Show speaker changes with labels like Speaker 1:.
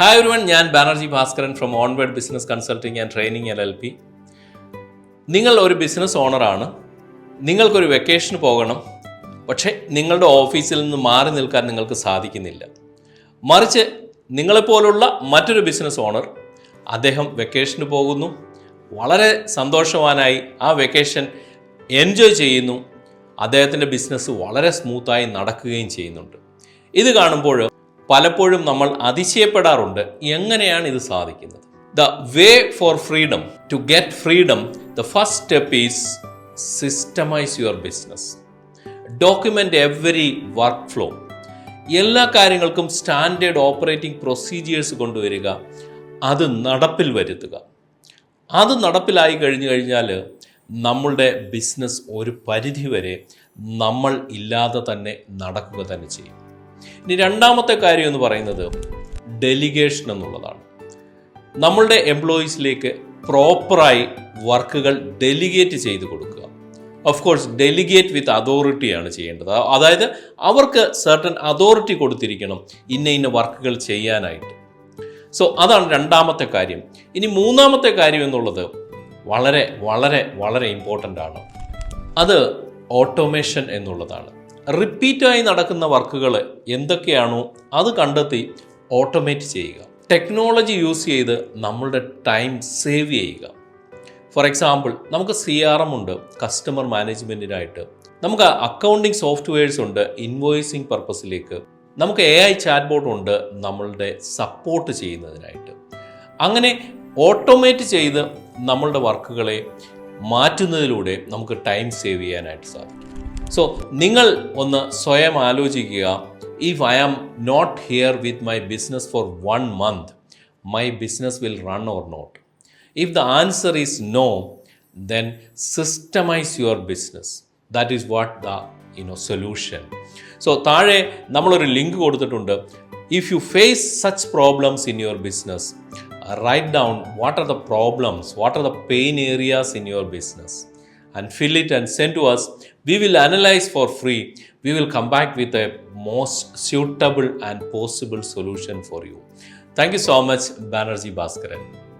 Speaker 1: Hi ഒരുവൺ ഞാൻ Banerjee Bhaskaran from onward business consulting and training L L P നിങ്ങൾ ഒരു ബിസിനസ് ഓണറാണ് നിങ്ങൾക്കൊരു വെക്കേഷന് പോകണം. പക്ഷേ നിങ്ങളുടെ ഓഫീസിൽ നിന്ന് മാറി നിൽക്കാൻ നിങ്ങൾക്ക് സാധിക്കുന്നില്ല. മറിച്ച് നിങ്ങളെപ്പോലുള്ള മറ്റൊരു ബിസിനസ് ഓണർ അദ്ദേഹം വെക്കേഷന് പോകുന്നു. വളരെ സന്തോഷവാനായി ആ വെക്കേഷൻ എൻജോയ് ചെയ്യുന്നു. അദ്ദേഹത്തിന്റെ ബിസിനസ് വളരെ സ്മൂത്തായി നടക്കുകയും ചെയ്യുന്നുണ്ട്. ഇത് കാണുമ്പോൾ പലപ്പോഴും നമ്മൾ അതിശയപ്പെടാറുണ്ട് എങ്ങനെയാണ് ഇത് സാധിക്കുന്നത്. The way for freedom to get freedom the first step is systemize your business document every work flow എല്ലാ കാര്യങ്ങൾക്കും സ്റ്റാൻഡേർഡ് ഓപ്പറേറ്റിംഗ് പ്രൊസീജിയേഴ്സ് കൊണ്ടുവരിക. അത് നടപ്പിൽ വരുത്തുക. അത് നടപ്പിലായി കഴിഞ്ഞു കഴിഞ്ഞാൽ നമ്മളുടെ ബിസിനസ് ഒരു പരിധിവരെ നമ്മൾ ഇല്ലാതെ തന്നെ നടക്കുക തന്നെ ചെയ്യും. ഇനി രണ്ടാമത്തെ കാര്യം എന്ന് പറയുന്നത് ഡെലിഗേഷൻ എന്നുള്ളതാണ്. നമ്മളുടെ എംപ്ലോയീസിലേക്ക് പ്രോപ്പറായി വർക്കുകൾ ഡെലിഗേറ്റ് ചെയ്ത് കൊടുക്കുക. ഓഫ് കോഴ്സ് ഡെലിഗേറ്റ് വിത്ത് അതോറിറ്റിയാണ് ചെയ്യേണ്ടത്. അതായത് അവർക്ക് സർട്ടൻ അതോറിറ്റി കൊടുത്തിരിക്കണം ഇന്ന ഇന്ന വർക്കുകൾ ചെയ്യാനായിട്ട്. സോ അതാണ് രണ്ടാമത്തെ കാര്യം. ഇനി മൂന്നാമത്തെ കാര്യം എന്നുള്ളത് വളരെ വളരെ വളരെ ഇമ്പോർട്ടന്റ് ആണ്. അത് ഓട്ടോമേഷൻ എന്നുള്ളതാണ്. റിപ്പീറ്റായി നടക്കുന്ന വർക്കുകൾ എന്തൊക്കെയാണോ അത് കണ്ടെത്തി ഓട്ടോമേറ്റ് ചെയ്യുക. ടെക്നോളജി യൂസ് ചെയ്ത് നമ്മളുടെ ടൈം സേവ് ചെയ്യുക. ഫോർ എക്സാമ്പിൾ നമുക്ക് സി ആർ എം ഉണ്ട് കസ്റ്റമർ മാനേജ്മെന്റിനായിട്ട് നമുക്ക് അക്കൗണ്ടിങ് സോഫ്റ്റ്വെയർസ് ഉണ്ട് ഇൻവോയ്സിങ് പർപ്പസിലേക്ക് നമുക്ക് എ ഐ ചാറ്റ് ബോട്ട് ഉണ്ട് നമ്മളുടെ സപ്പോർട്ട് ചെയ്യുന്നതിനായിട്ട്. അങ്ങനെ ഓട്ടോമേറ്റ് ചെയ്ത് നമ്മളുടെ വർക്കുകളെ മാറ്റുന്നതിലൂടെ നമുക്ക് ടൈം സേവ് ചെയ്യാനായിട്ട് സാധിക്കും. സോ നിങ്ങൾ ഒന്ന് സ്വയം ആലോചിക്കുക. If I am not here with my business for one month my business will run or not if the answer is no then systemize your business that is what the you know solution so താഴെ നമ്മളൊരു link കൊടുത്തിട്ടുണ്ട്. If you face such problems in your business write down what are the problems what are the pain areas in your business, and fill it and send to us. We will analyze for free. We will come back with a most suitable and possible solution for you. Thank you so much, Banerjee Bhaskaran.